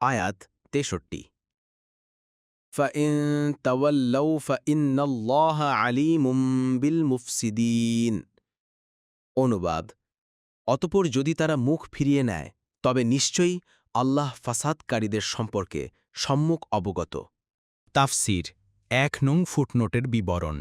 আয়াত তেষট্টি فَإِن تَوَلَّوْا فَإِنَّ اللَّهَ عَلِيمٌ بِالْمُفْسِدِينَ অনুবাদ অতপর যদি তারা মুখ ফিরিয়ে নেয় তবে নিশ্চয়ই আল্লাহ ফাসাদকারীদের সম্পর্কে সম্মুখ অবগত তাফসির এক নং ফুটনোটের বিবরণ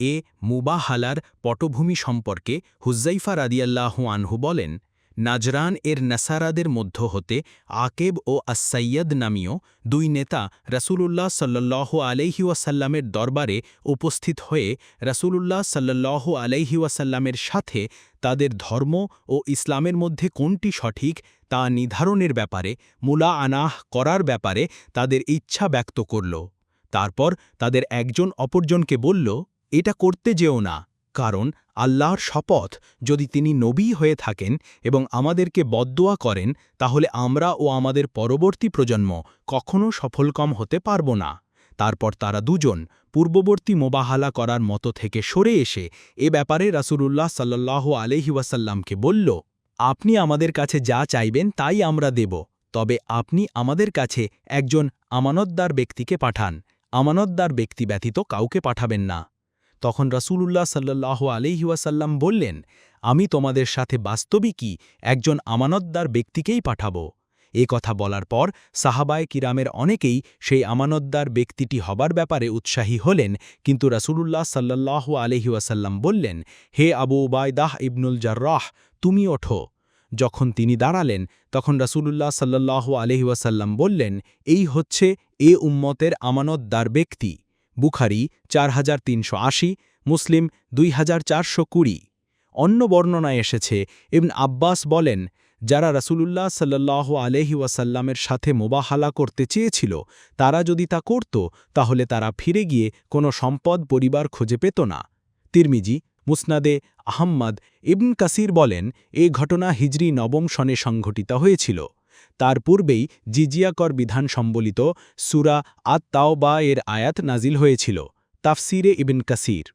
এ মুবাহালার পটভূমি সম্পর্কে হুজ্জাইফা রাদিয়াল্লাহু আনহু বলেন নাজরান এর নাসারাদের মধ্য হতে আকেব ও আসাইয়াদ নামীয় দুই নেতা রাসূলুল্লাহ সাল্লাহ আলাইহিওয়াসাল্লামের দরবারে উপস্থিত হয়ে রাসূলুল্লাহ সাল্লাহ আলাইহিওয়াসাল্লামের সাথে তাদের ধর্ম ও ইসলামের মধ্যে কোনটি সঠিক তা নির্ধারণের ব্যাপারে মুলা আনাহ করার ব্যাপারে তাদের ইচ্ছা ব্যক্ত করল। তারপর তাদের একজন অপরজনকে বলল, এটা করতে যেও না। কারণ আল্লাহর শপথ যদি তিনি নবী হয়ে থাকেন এবং আমাদেরকে বদদোয়া করেন, তাহলে আমরা ও আমাদের পরবর্তী প্রজন্ম কখনও সফলকম হতে পারব না। তারপর তারা দুজন পূর্ববর্তী মোবাহালা করার মতো থেকে সরে এসে এ ব্যাপারে রাসূলুল্লাহ সাল্লাহ আলহি ওয়াসাল্লামকে বলল, আপনি আমাদের কাছে যা চাইবেন তাই আমরা দেব, তবে আপনি আমাদের কাছে একজন আমানতদার ব্যক্তিকে পাঠান। আমানতদার ব্যক্তি ব্যতীত কাউকে পাঠাবেন না। তখন রাসূলুল্লাহ সাল্লাহ আলিহাসাল্লাম বললেন, আমি তোমাদের সাথে বাস্তবিকই একজন আমানতদার ব্যক্তিকেই পাঠাব। এ কথা বলার পর সাহাবায় কিরামের অনেকেই সেই আমানতদার ব্যক্তিটি হবার ব্যাপারে উৎসাহী হলেন, কিন্তু রাসূলুল্লাহ সাল্লাহ আলহিউসাল্লাম বললেন, হে আবু উবায়দাহ ইবনুল জার্রাহ, তুমি ওঠো। যখন তিনি দাঁড়ালেন, তখন রাসূলুল্লাহ সাল্লাহ আলহিউসাল্লাম বললেন, এই হচ্ছে এ উম্মতের আমানতদার ব্যক্তি। বুখারি চার হাজার তিনশো আশি, মুসলিম দুই হাজার চারশো কুড়ি। অন্য বর্ণনায় এসেছে, ইবন আব্বাস বলেন, যারা রাসূলুল্লাহ সাল্লাহ আলহি ওয়াসাল্লামের সাথে মোবাহালা করতে চেয়েছিল, তারা যদি তা করত, তাহলে তারা ফিরে গিয়ে কোনো সম্পদ পরিবার খুঁজে পেত না। তিরমিজি, মুসনাদে আহম্মদ ইবন কাসির বলেন, এ ঘটনা হিজরি নবম সনে সংঘটিত হয়েছিল। তার পূর্বেই জিজিয়াকর বিধান সম্বলিত সুরা আত তাওবা এর আয়াত নাজিল হয়েছিল, তাফসিরে ইবিন কাসির।